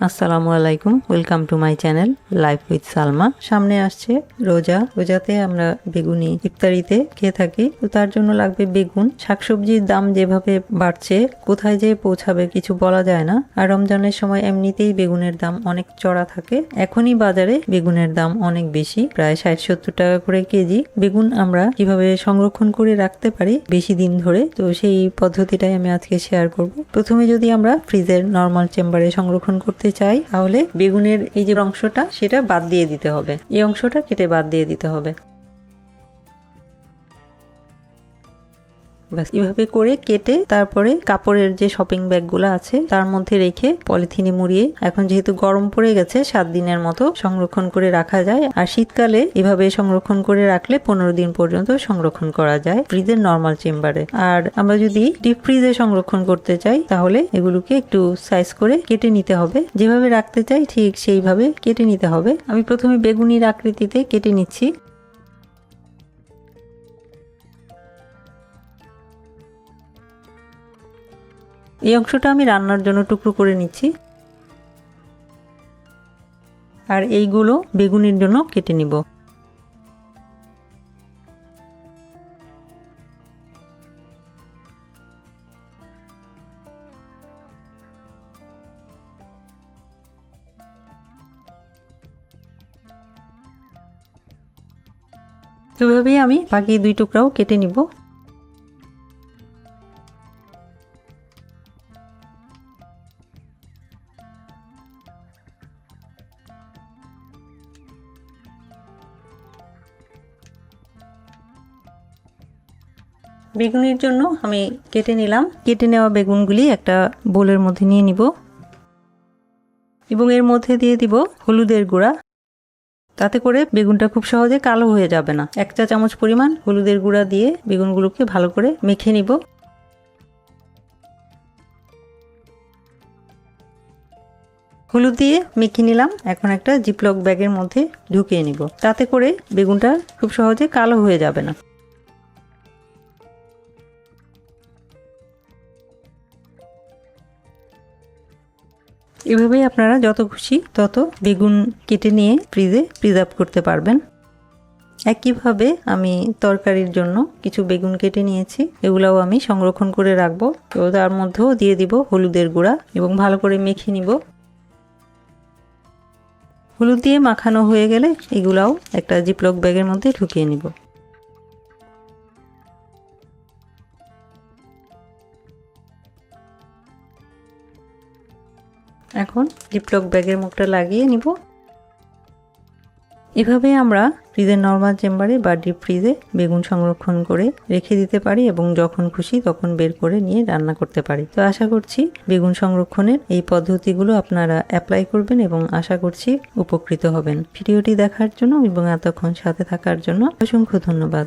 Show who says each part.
Speaker 1: আসসালামু আলাইকুম, welcome to my channel life with Salma. সামনে আসছে রোজা। রোজাতে আমরা বেগুনি ইফতারিতে খেয়ে থাকি। তো তার জন্য লাগবে বেগুন। শাকসবজির দাম যেভাবে বাড়ছে, কোথায় যে পৌঁছাবে কিছু বলা যায় না। আর রমজানের সময় এমনিতেই বেগুনের দাম অনেক চড়া থাকে। এখনই বাজারে বেগুনের দাম অনেক বেশি, প্রায় ষাট সত্তর টাকা করে কেজি। বেগুন আমরা কীভাবে সংরক্ষণ করে রাখতে পারি বেশি দিন ধরে? তো সেই পদ্ধতিটাই আমি আজকে শেয়ার করব। প্রথমে যদি আমরা ফ্রিজের নর্মাল চেম্বারে সংরক্ষণ করতে চাই, তাহলে বেগুনের এই যে অংশটা, সেটা বাদ দিয়ে দিতে হবে। এই অংশটা কেটে বাদ দিয়ে দিতে হবে। ব্যাস, এভাবে করে কেটে তারপরে কাপড়ের যে শপিং ব্যাগগুলো আছে, তার মধ্যে রেখে পলিথিনে মুড়িয়ে, এখন যেহেতু গরম পড়ে গেছে, সাত দিনের মতো সংরক্ষণ করে রাখা যায়। আর শীতকালে এভাবে সংরক্ষণ করে রাখলে পনেরো দিন পর্যন্ত সংরক্ষণ করা যায় ফ্রিজের নর্মাল চেম্বারে আর আমরা যদি ডিপ ফ্রিজে সংরক্ষণ করতে চাই, তাহলে এগুলোকে একটু সাইজ করে কেটে নিতে হবে। যেভাবে রাখতে চাই, ঠিক সেইভাবে কেটে নিতে হবে। আমি প্রথমে বেগুনির আকৃতিতে কেটে নিচ্ছি। এই অংশটা আমি রান্নার জন্য টুকরো করে নিচ্ছি। আর এইগুলো বেগুনের জন্য কেটে নিব। এভাবেই আমি বাকি দুই টুকরাও কেটে নিব। বেগুনের জন্য আমি কেটে নিলাম। কেটে নেওয়া বেগুনগুলি একটা বোলের মধ্যে নিয়ে নিব। এবং এর মধ্যে দিয়ে দিব হলুদের গুঁড়া। তাতে করে বেগুনটা খুব সহজে কালো হয়ে যাবে না। এক চা চামচ পরিমাণ হলুদের গুঁড়া দিয়ে বেগুনগুলোকে ভালো করে মেখে নিব। হলুদ দিয়ে মেখে নিলাম। এখন একটা জিপলক ব্যাগের মধ্যে ঢুকিয়ে নিব। তাতে করে বেগুনটা খুব সহজে কালো হয়ে যাবে না। এভাবেই আপনারা যত খুশি তত বেগুন কেটে নিয়ে ফ্রিজে প্রিজার্ভ করতে পারবেন। একইভাবে আমি তরকারির জন্য কিছু বেগুন কেটে নিয়েছি, এগুলাও আমি সংরক্ষণ করে রাখব। তো তার মধ্যেও দিয়ে দিব হলুদের গুঁড়া এবং ভালো করে মেখে নিব। হলুদ দিয়ে মাখানো হয়ে গেলে এগুলাও একটা জিপলক ব্যাগের মধ্যে ঢুকিয়ে নিব। এখন জিপলক ব্যাগের মুখটা লাগিয়ে নিব। এভাবে আমরা ফ্রিজের নর্মাল চেম্বারে বা ডিপ ফ্রিজে বেগুন সংরক্ষণ করে রেখে দিতে পারি এবং যখন খুশি তখন বের করে নিয়ে রান্না করতে পারি। তো আশা করছি বেগুন সংরক্ষণের এই পদ্ধতিগুলো আপনারা অ্যাপ্লাই করবেন এবং আশা করছি উপকৃত হবেন। ভিডিওটি দেখার জন্য এবং এতক্ষণ সাথে থাকার জন্য অসংখ্য ধন্যবাদ।